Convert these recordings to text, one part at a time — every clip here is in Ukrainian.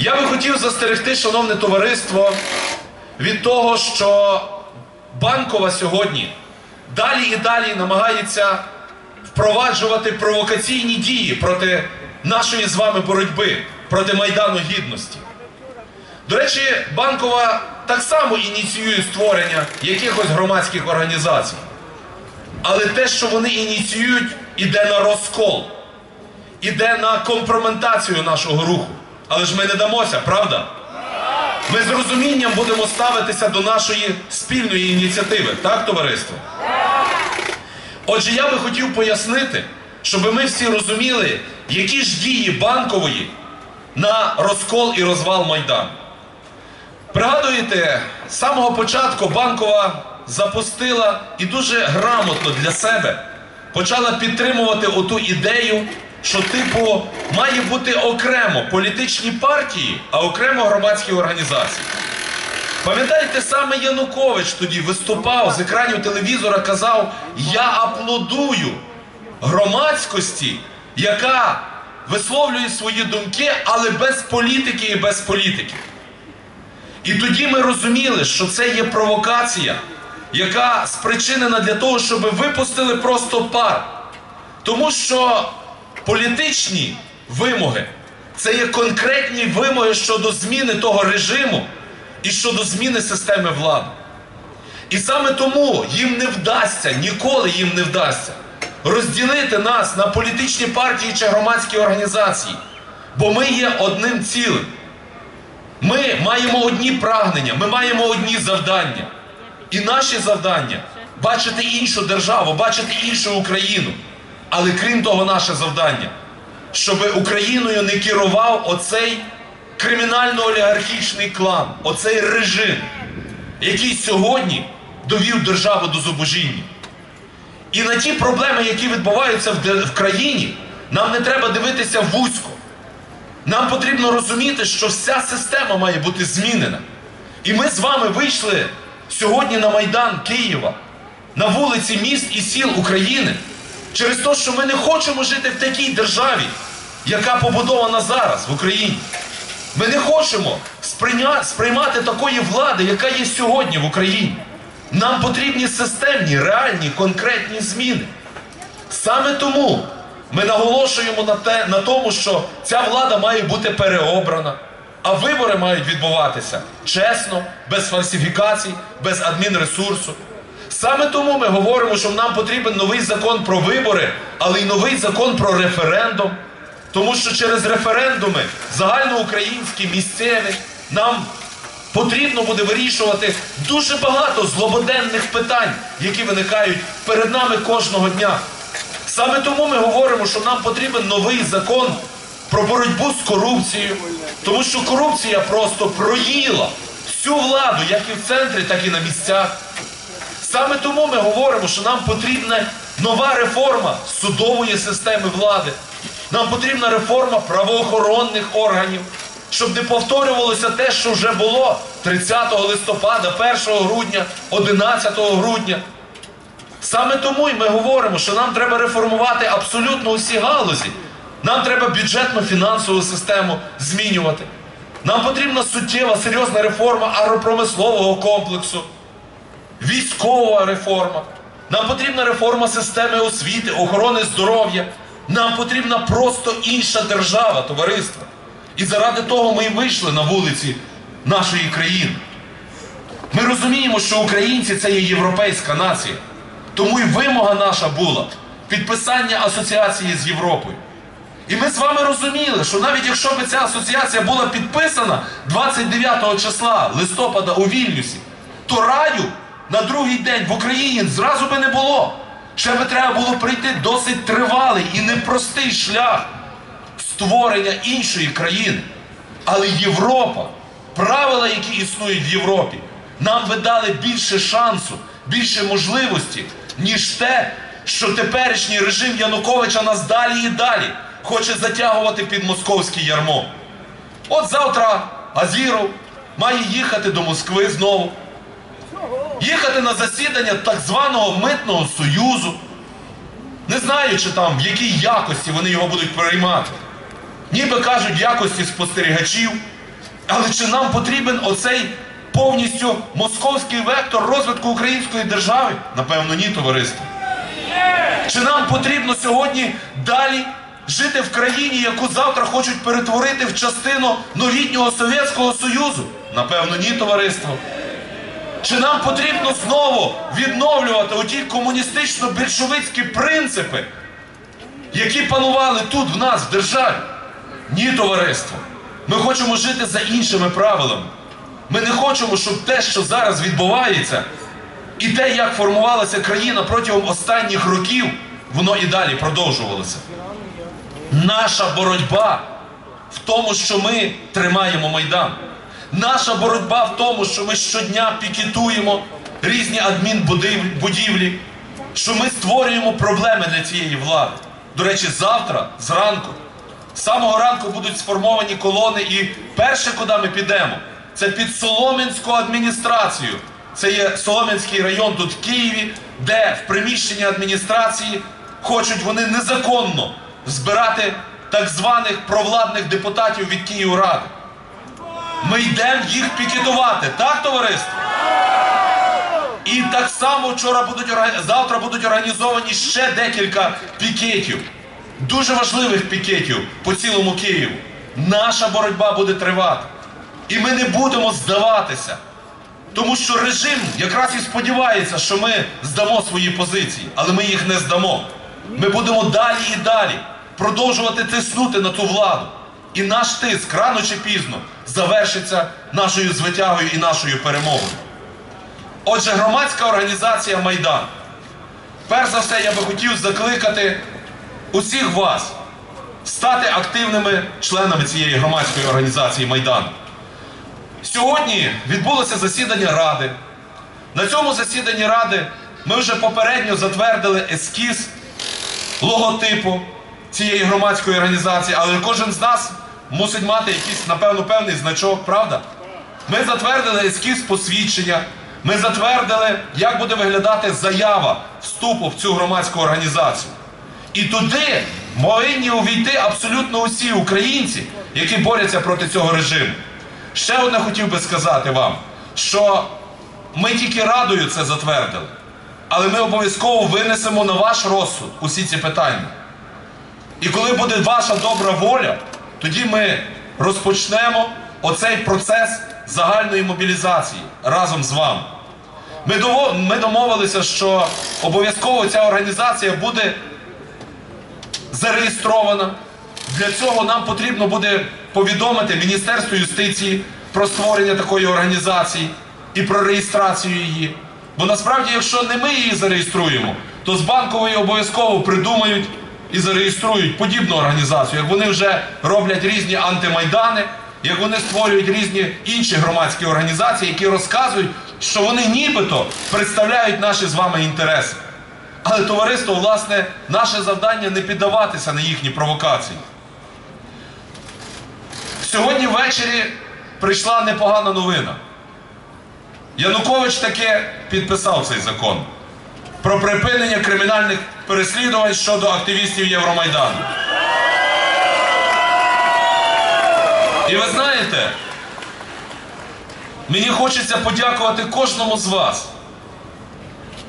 Я би хотів застерегти, шановне товариство, від того, що банкова сьогодні далі і далі намагається впроваджувати провокаційні дії проти нашої з вами боротьби, проти Майдану Гідності. До речі, банкова так само ініціює створення якихось громадських організацій. Але те, що вони ініціюють, іде на розкол, іде на компрометацію нашого руху. Але ж ми не дамося, правда? Ми з розумінням будемо ставитися до нашої спільної ініціативи, так, товариство? Отже, я би хотів пояснити, щоб ми всі розуміли, які ж дії банкової на розкол і розвал Майдану. Пригадуєте, з самого початку банкова запустила і дуже грамотно для себе почала підтримувати оту ідею, що, типу, має бути окремо політичні партії, а окремо громадські організації. Пам'ятаєте, саме Янукович тоді виступав з екранів телевізора, казав: Я аплодую громадськості, яка висловлює свої думки, але без політики і без політики. І тоді ми розуміли, що це є провокація, яка спричинена для того, щоб випустили просто пар. Тому що політичні вимоги це є конкретні вимоги щодо зміни того режиму і щодо зміни системи влади. І саме тому їм не вдасться, ніколи їм не вдасться розділити нас на політичні партії чи громадські організації, бо ми є одним цілим. Ми маємо одні прагнення, ми маємо одні завдання. І наші завдання бачити іншу державу, бачити іншу Україну. Але крім того, наше завдання, щоб Україною не керував оцей кримінально-олігархічний клан, оцей режим, який сьогодні довів державу до зубожіння. І на ті проблеми, які відбуваються в, країні, нам не треба дивитися вузько. Нам потрібно розуміти, що вся система має бути змінена. І ми з вами вийшли сьогодні на Майдан Києва, на вулиці міст і сіл України, через те, що ми не хочемо жити в такій державі, яка побудована зараз в Україні. Ми не хочемо сприймати такої влади, яка є сьогодні в Україні. Нам потрібні системні, реальні, конкретні зміни. Саме тому ми наголошуємо на, те, на тому, що ця влада має бути переобрана, а вибори мають відбуватися чесно, без фальсифікацій, без адмінресурсу. Саме тому ми говоримо, що нам потрібен новий закон про вибори, але й новий закон про референдум. Тому що через референдуми загальноукраїнські, місцеві, нам потрібно буде вирішувати дуже багато злободенних питань, які виникають перед нами кожного дня. Саме тому ми говоримо, що нам потрібен новий закон про боротьбу з корупцією, тому що корупція просто проїла всю владу, як і в центрі, так і на місцях. Саме тому ми говоримо, що нам потрібна нова реформа судової системи влади. Нам потрібна реформа правоохоронних органів, щоб не повторювалося те, що вже було 30 листопада, 1 грудня, 11 грудня. Саме тому і ми говоримо, що нам треба реформувати абсолютно усі галузі. Нам треба бюджетно-фінансову систему змінювати. Нам потрібна суттєва, серйозна реформа агропромислового комплексу, військова реформа. Нам потрібна реформа системи освіти, охорони здоров'я. Нам потрібна просто інша держава, товариство. І заради того ми і вийшли на вулиці нашої країни. Ми розуміємо, що українці це є європейська нація. Тому і вимога наша була підписання асоціації з Європою. І ми з вами розуміли, що навіть якщо б ця асоціація була підписана 29 числа листопада у Вільнюсі, то раю на другий день в Україні зразу би не було. Ще би треба було прийти досить тривалий і непростий шлях створення іншої країни. Але Європа, правила, які існують в Європі, нам би дали більше шансу, більше можливості, ніж те, що теперішній режим Януковича нас далі і далі хоче затягувати під московське ярмо. От завтра Азіров має їхати до Москви знову, їхати на засідання так званого митного союзу. Не знаю, чи там в якій якості вони його будуть приймати. Ніби кажуть, якості спостерігачів. Але чи нам потрібен оцей повністю московський вектор розвитку української держави? Напевно, ні, товариство. Чи нам потрібно сьогодні далі жити в країні, яку завтра хочуть перетворити в частину новітнього Совєтського Союзу? Напевно, ні, товариство. Чи нам потрібно знову відновлювати оті комуністично-більшовицькі принципи, які панували тут в нас, в державі? Ні, товариство. Ми хочемо жити за іншими правилами. Ми не хочемо, щоб те, що зараз відбувається, і те, як формувалася країна протягом останніх років, воно і далі продовжувалося. Наша боротьба в тому, що ми тримаємо Майдан. Наша боротьба в тому, що ми щодня пікетуємо різні адмінбудівлі, що ми створюємо проблеми для цієї влади. До речі, завтра, зранку, з самого ранку будуть сформовані колони, і перше, куди ми підемо, це під Солом'янську адміністрацію. Це є Солом'янський район тут в Києві, де в приміщенні адміністрації хочуть вони незаконно збирати так званих провладних депутатів від Київради. Ми йдемо їх пікетувати, так, товариство? І так само вчора будуть завтра будуть організовані ще декілька пікетів, дуже важливих пікетів по цілому Києву. Наша боротьба буде тривати. І ми не будемо здаватися. Тому що режим якраз і сподівається, що ми здамо свої позиції, але ми їх не здамо. Ми будемо далі і далі продовжувати тиснути на ту владу. І наш тиск рано чи пізно завершиться нашою звитягою і нашою перемогою. Отже, громадська організація Майдан. Перш за все, я би хотів закликати усіх вас стати активними членами цієї громадської організації Майдан. Сьогодні відбулося засідання Ради. На цьому засіданні Ради ми вже попередньо затвердили ескіз логотипу цієї громадської організації, але кожен з нас мусить мати якийсь, напевно, певний значок, правда? Ми затвердили ескіз посвідчення, ми затвердили, як буде виглядати заява вступу в цю громадську організацію. І туди повинні увійти абсолютно усі українці, які борються проти цього режиму. Ще одне хотів би сказати вам, що ми тільки радою це затвердили, але ми обов'язково винесемо на ваш розсуд усі ці питання. І коли буде ваша добра воля, тоді ми розпочнемо оцей процес загальної мобілізації разом з вами. Ми домовилися, що обов'язково ця організація буде зареєстрована. Для цього нам потрібно буде повідомити Міністерство юстиції про створення такої організації і про реєстрацію її. Бо насправді, якщо не ми її зареєструємо, то з банкової обов'язково придумають і зареєструють подібну організацію, як вони вже роблять різні антимайдани, як вони створюють різні інші громадські організації, які розказують, що вони нібито представляють наші з вами інтереси. Але товариство, власне, наше завдання не піддаватися на їхні провокації. Сьогодні ввечері прийшла непогана новина. Янукович таки підписав цей закон про припинення кримінальних переслідувань щодо активістів Євромайдану. І ви знаєте, мені хочеться подякувати кожному з вас.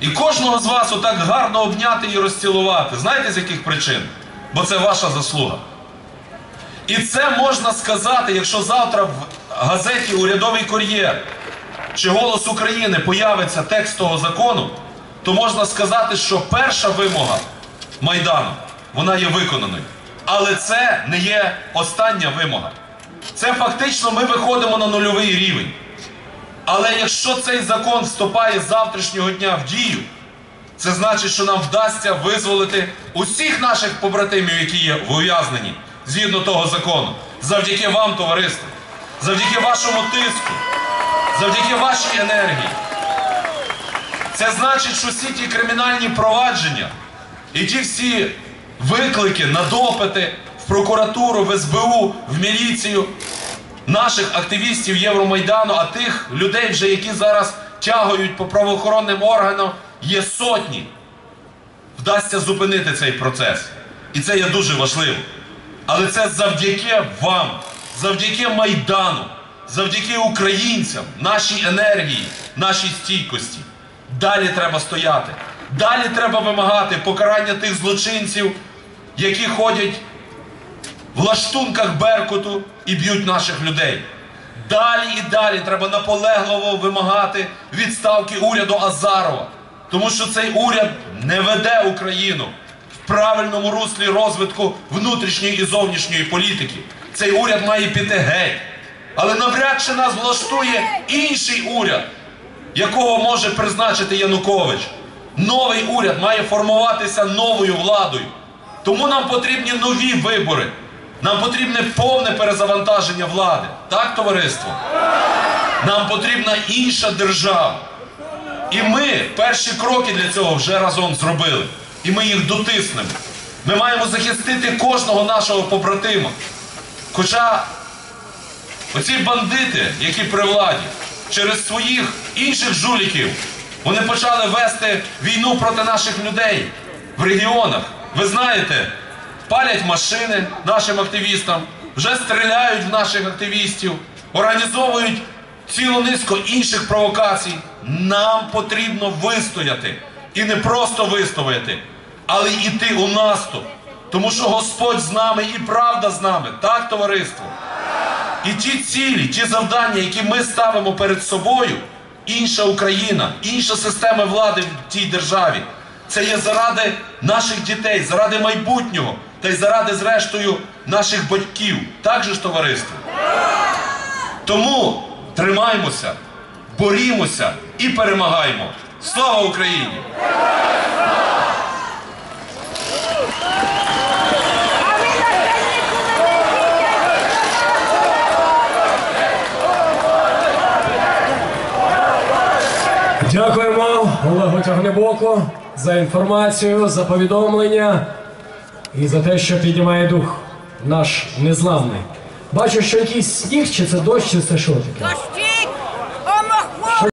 І кожного з вас отак гарно обняти і розцілувати. Знаєте з яких причин? Бо це ваша заслуга. І це можна сказати, якщо завтра в газеті Урядовий кур'єр чи Голос України появиться текст того закону, то можна сказати, що перша вимога Майдану вона є виконаною. Але це не є остання вимога. Це фактично ми виходимо на нульовий рівень. Але якщо цей закон вступає з завтрашнього дня в дію, це значить, що нам вдасться визволити усіх наших побратимів, які є в ув'язненні, згідно того закону, завдяки вам, товариство, завдяки вашому тиску, завдяки вашій енергії. Це значить, що всі ті кримінальні провадження і ті всі виклики на допити в прокуратуру, в СБУ, в міліцію наших активістів Євромайдану, а тих людей, вже які зараз тягують по правоохоронним органам, є сотні. Вдасться зупинити цей процес. І це є дуже важливо. Але це завдяки вам, завдяки Майдану, завдяки українцям, нашій енергії, нашій стійкості. Далі треба стояти. Далі треба вимагати покарання тих злочинців, які ходять в лаштунках Беркуту і б'ють наших людей. Далі і далі треба наполегливо вимагати відставки уряду Азарова, тому що цей уряд не веде Україну в правильному руслі розвитку внутрішньої і зовнішньої політики. Цей уряд має піти геть. Але навряд чи нас влаштує інший уряд, якого може призначити Янукович. Новий уряд має формуватися новою владою. Тому нам потрібні нові вибори. Нам потрібне повне перезавантаження влади. Так, товариство? Нам потрібна інша держава. І ми перші кроки для цього вже разом зробили. І ми їх дотиснемо. Ми маємо захистити кожного нашого побратима. Хоча оці бандити, які при владі, через своїх інших жуліків, вони почали вести війну проти наших людей в регіонах. Ви знаєте, палять машини нашим активістам, вже стріляють в наших активістів, організовують цілу низку інших провокацій. Нам потрібно вистояти. І не просто вистояти, але йти у наступ. Тому що Господь з нами і правда з нами. Так, товариство? І ті цілі, ті завдання, які ми ставимо перед собою, інша Україна, інша система влади в тій державі, це є заради наших дітей, заради майбутнього та й заради, зрештою, наших батьків. Так же ж, товариство? Тому тримаймося, борімося і перемагаємо. Слава Україні! А ви на канікули не їдете? Дякуємо Олегу Тягнебоку за інформацію, за повідомлення і за те, що піднімає дух наш незламний. Бачу, що якийсь сніг, чи це дощ, чи це що таке?